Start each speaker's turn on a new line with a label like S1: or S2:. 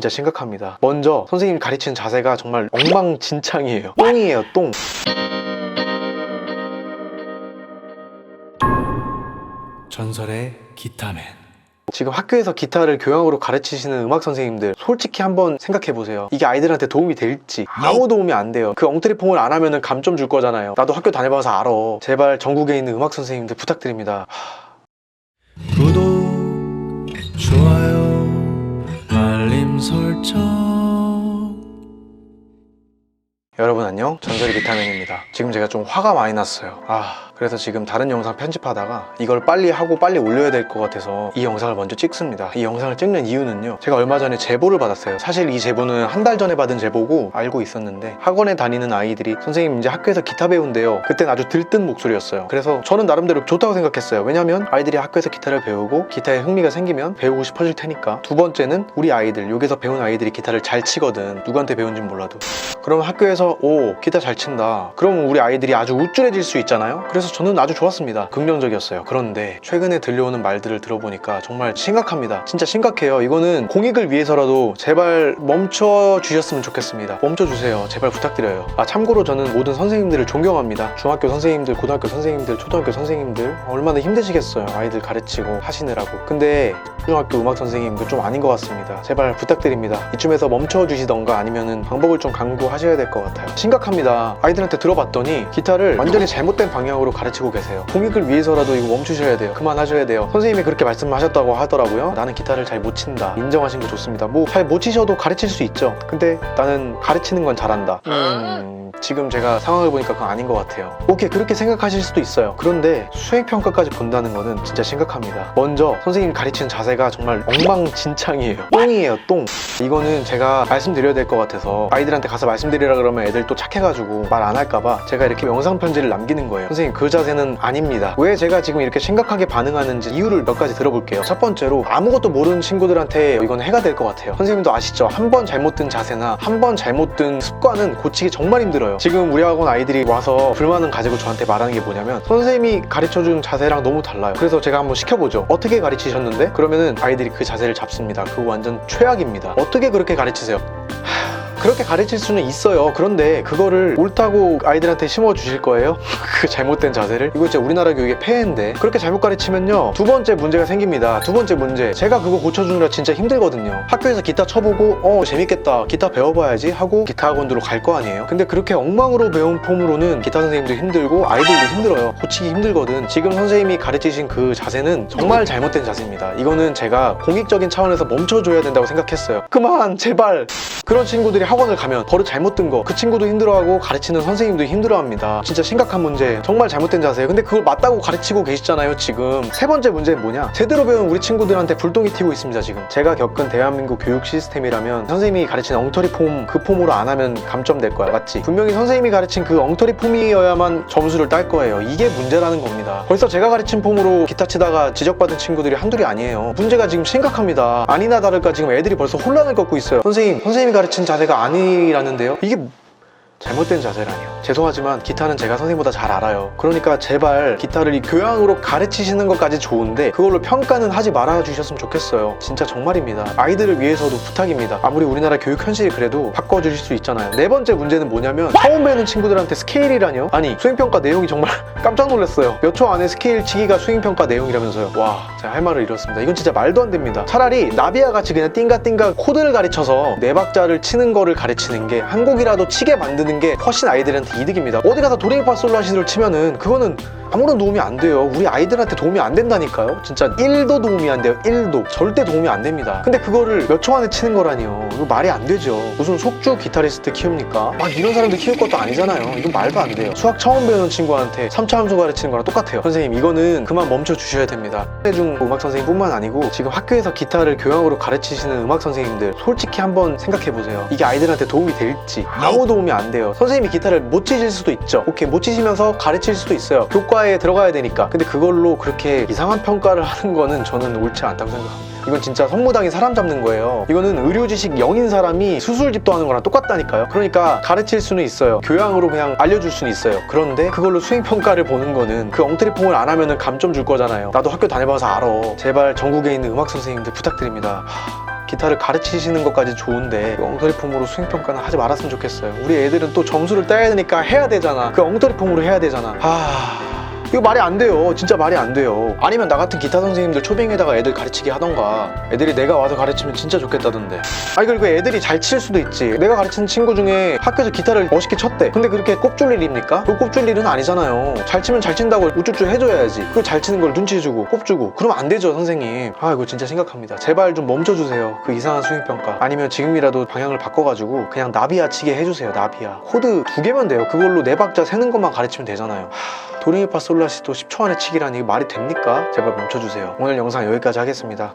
S1: 진짜 심각합니다. 먼저 선생님이 가르치는 자세가 정말 엉망진창이에요. 똥이에요, 똥.
S2: 전설의 기타맨
S1: 지금 학교에서 기타를 교양으로 가르치시는 음악 선생님들 솔직히 한번 생각해 보세요. 이게 아이들한테 도움이 될지 아무 도움이 안 돼요. 그 엉터리 폼을 안 하면은 감점 줄 거잖아요. 나도 학교 다녀봐서 알아. 제발 전국에 있는 음악 선생님들 부탁드립니다.
S2: 구독 좋아요
S1: 여러분 안녕. 전설이 비타민입니다. 지금 제가 좀 화가 많이 났어요. 아 그래서 지금 다른 영상 편집하다가 이걸 빨리 하고 빨리 올려야 될 것 같아서 이 영상을 먼저 찍습니다. 이 영상을 찍는 이유는요. 제가 얼마 전에 제보를 받았어요. 사실 이 제보는 한 달 전에 받은 제보고 알고 있었는데 학원에 다니는 아이들이 선생님 이제 학교에서 기타 배운대요. 그땐 아주 들뜬 목소리였어요. 그래서 저는 나름대로 좋다고 생각했어요. 왜냐면 아이들이 학교에서 기타를 배우고 기타에 흥미가 생기면 배우고 싶어질 테니까. 두 번째는 우리 아이들 여기서 배운 아이들이 기타를 잘 치거든. 누구한테 배운진 몰라도. 그럼 학교에서 오 기타 잘 친다. 그럼 우리 아이들이 아주 우쭐해질 수 있잖아요. 그래서 저는 아주 좋았습니다. 긍정적이었어요. 그런데 최근에 들려오는 말들을 들어보니까 정말 심각합니다. 진짜 심각해요. 이거는 공익을 위해서라도 제발 멈춰 주셨으면 좋겠습니다. 멈춰 주세요. 제발 부탁드려요. 아 참고로 저는 모든 선생님들을 존경합니다. 중학교 선생님들 고등학교 선생님들 초등학교 선생님들 얼마나 힘드시겠어요. 아이들 가르치고 하시느라고. 근데 초등학교 음악 선생님도 좀 아닌 것 같습니다. 제발 부탁드립니다. 이쯤에서 멈춰 주시던가 아니면은 방법을 좀 강구하셔야 될 것 같아요. 심각합니다. 아이들한테 들어봤더니 기타를 완전히 잘못된 방향으로 가르치고 계세요. 공익을 위해서라도 이거 멈추셔야 돼요. 그만하셔야 돼요. 선생님이 그렇게 말씀하셨다고 하더라고요. 나는 기타를 잘 못 친다. 인정하신 거 좋습니다. 뭐 잘 못 치셔도 가르칠 수 있죠. 근데 나는 가르치는 건 잘한다. 음 지금 제가 상황을 보니까 그건 아닌 것 같아요. 오케이 그렇게 생각하실 수도 있어요. 그런데 수행평가까지 본다는 거는 진짜 심각합니다. 먼저 선생님이 가르치는 자세가 정말 엉망진창이에요. 똥이에요 똥. 이거는 제가 말씀드려야 될 것 같아서 아이들한테 가서 말씀드리라 그러면 애들 또 착해가지고 말 안 할까봐 제가 이렇게 영상 편지를 남기는 거예요. 선생님 그 자세는 아닙니다. 왜 제가 지금 이렇게 심각하게 반응하는지 이유를 몇 가지 들어볼게요. 첫 번째로 아무것도 모르는 친구들한테 이건 해가 될 것 같아요. 선생님도 아시죠? 한 번 잘못 든 자세나 한 번 잘못 든 습관은 고치기 정말 힘들어요. 지금 우리 학원 아이들이 와서 불만은 가지고 저한테 말하는 게 뭐냐면 선생님이 가르쳐준 자세랑 너무 달라요. 그래서 제가 한번 시켜보죠. 어떻게 가르치셨는데? 그러면은 아이들이 그 자세를 잡습니다. 그거 완전 최악입니다. 어떻게 그렇게 가르치세요? 그렇게 가르칠 수는 있어요. 그런데 그거를 옳다고 아이들한테 심어 주실 거예요? 그 잘못된 자세를? 이거 진짜 우리나라 교육의 폐해인데. 그렇게 잘못 가르치면요. 두 번째 문제가 생깁니다. 두 번째 문제. 제가 그거 고쳐주느라 진짜 힘들거든요. 학교에서 기타 쳐보고, 어, 재밌겠다. 기타 배워봐야지 하고 기타 학원으로 갈 거 아니에요. 근데 그렇게 엉망으로 배운 폼으로는 기타 선생님도 힘들고 아이들도 힘들어요. 고치기 힘들거든. 지금 선생님이 가르치신 그 자세는 정말 잘못된 자세입니다. 이거는 제가 공익적인 차원에서 멈춰줘야 된다고 생각했어요. 그만, 제발. 그런 친구들이 학원을 가면 버릇 잘못 든 거 그 친구도 힘들어하고 가르치는 선생님도 힘들어합니다. 진짜 심각한 문제 정말 잘못된 자세 근데 그걸 맞다고 가르치고 계시잖아요 지금. 세 번째 문제는 뭐냐? 제대로 배운 우리 친구들한테 불똥이 튀고 있습니다 지금. 제가 겪은 대한민국 교육 시스템이라면 선생님이 가르치는 엉터리 폼 그 폼으로 안 하면 감점 될 거야. 맞지? 분명히 선생님이 가르친 그 엉터리 폼이어야만 점수를 딸 거예요. 이게 문제라는 겁니다. 벌써 제가 가르친 폼으로 기타 치다가 지적받은 친구들이 한둘이 아니에요. 문제가 지금 심각합니다. 아니나 다를까 지금 애들이 벌써 혼란을 겪고 있어요. 선생님 선생님이 가르친 자세가 아니라는데요? 이게 잘못된 자세라니요. 죄송하지만 기타는 제가 선생님보다 잘 알아요. 그러니까 제발 기타를 이 교양으로 가르치시는 것까지 좋은데 그걸로 평가는 하지 말아 주셨으면 좋겠어요. 진짜 정말입니다. 아이들을 위해서도 부탁입니다. 아무리 우리나라 교육 현실이 그래도 바꿔주실 수 있잖아요. 네 번째 문제는 뭐냐면 처음 배우는 친구들한테 스케일이라뇨? 아니 수행평가 내용이 정말 깜짝 놀랐어요. 몇 초 안에 스케일 치기가 수행평가 내용이라면서요. 와, 제가 할 말을 잃었습니다. 이건 진짜 말도 안 됩니다. 차라리 나비야 같이 그냥 띵가띵가 코드를 가르쳐서 네 박자를 치는 거를 가르치는 게 한 곡이라도 치게 만드는 게 훨씬 아이들한테 이득입니다. 어디 가서 도레미파솔라시도를 치면은 그거는 아무런 도움이 안 돼요. 우리 아이들한테 도움이 안 된다니까요. 진짜 1도 도움이 안 돼요. 1도. 절대 도움이 안 됩니다. 근데 그거를 몇 초 안에 치는 거라니요. 이거 말이 안 되죠. 무슨 속주 기타리스트 키웁니까? 막 이런 사람들 키울 것도 아니잖아요. 이건 말도 안 돼요. 수학 처음 배우는 친구한테 3차 함수 가르치는 거랑 똑같아요. 선생님, 이거는 그만 멈춰 주셔야 됩니다. 중 음악 선생님뿐만 아니고 지금 학교에서 기타를 교양으로 가르치시는 음악 선생님들 솔직히 한번 생각해 보세요. 이게 아이들한테 도움이 될지 아무 도움이 안 돼요. 선생님이 기타를 못 치실 수도 있죠. 오케이, 못 치시면서 가르칠 수도 있어요. 교과 에 들어가야 되니까. 근데 그걸로 그렇게 이상한 평가를 하는 거는 저는 옳지 않다고 생각합니다. 이건 진짜 성무당이 사람 잡는 거예요. 이거는 의료 지식 0인 사람이 수술집도 하는 거랑 똑같다니까요. 그러니까 가르칠 수는 있어요. 교양으로 그냥 알려줄 수는 있어요. 그런데 그걸로 수행평가를 보는 거는 그 엉터리 폼을 안 하면 은 감점 줄 거잖아요. 나도 학교 다녀봐서 알아. 제발 전국에 있는 음악 선생님들 부탁드립니다. 하, 기타를 가르치시는 것까지 좋은데 그 엉터리폼으로 수행평가는 하지 말았으면 좋겠어요 우리 애들은 또 점수를 따야 되니까 해야 되잖아 그 엉터리폼으로 해야 되잖아 하... 이거 말이 안 돼요. 진짜 말이 안 돼요. 아니면 나 같은 기타 선생님들 초빙에다가 애들 가르치게 하던가. 애들이 내가 와서 가르치면 진짜 좋겠다던데. 아니 그리고 애들이 잘 칠 수도 있지. 내가 가르치는 친구 중에 학교에서 기타를 멋있게 쳤대. 근데 그렇게 꼽줄 일입니까? 그 꼽줄 일은 아니잖아요. 잘 치면 잘 친다고 우쭈쭈 해줘야지. 그 잘 치는 걸 눈치 주고 꼽주고. 그러면 안 되죠 선생님. 아 이거 진짜 심각합니다. 제발 좀 멈춰주세요. 그 이상한 수행평가. 아니면 지금이라도 방향을 바꿔가지고 그냥 나비야 치게 해주세요. 나비야. 코드 두 개면 돼요. 그걸로 네 박자 세는 것만 가르치면 되잖아요. 도레미파 솔라시도 10초 안에 치기라니 이게 말이 됩니까? 제발 멈춰주세요. 오늘 영상 여기까지 하겠습니다.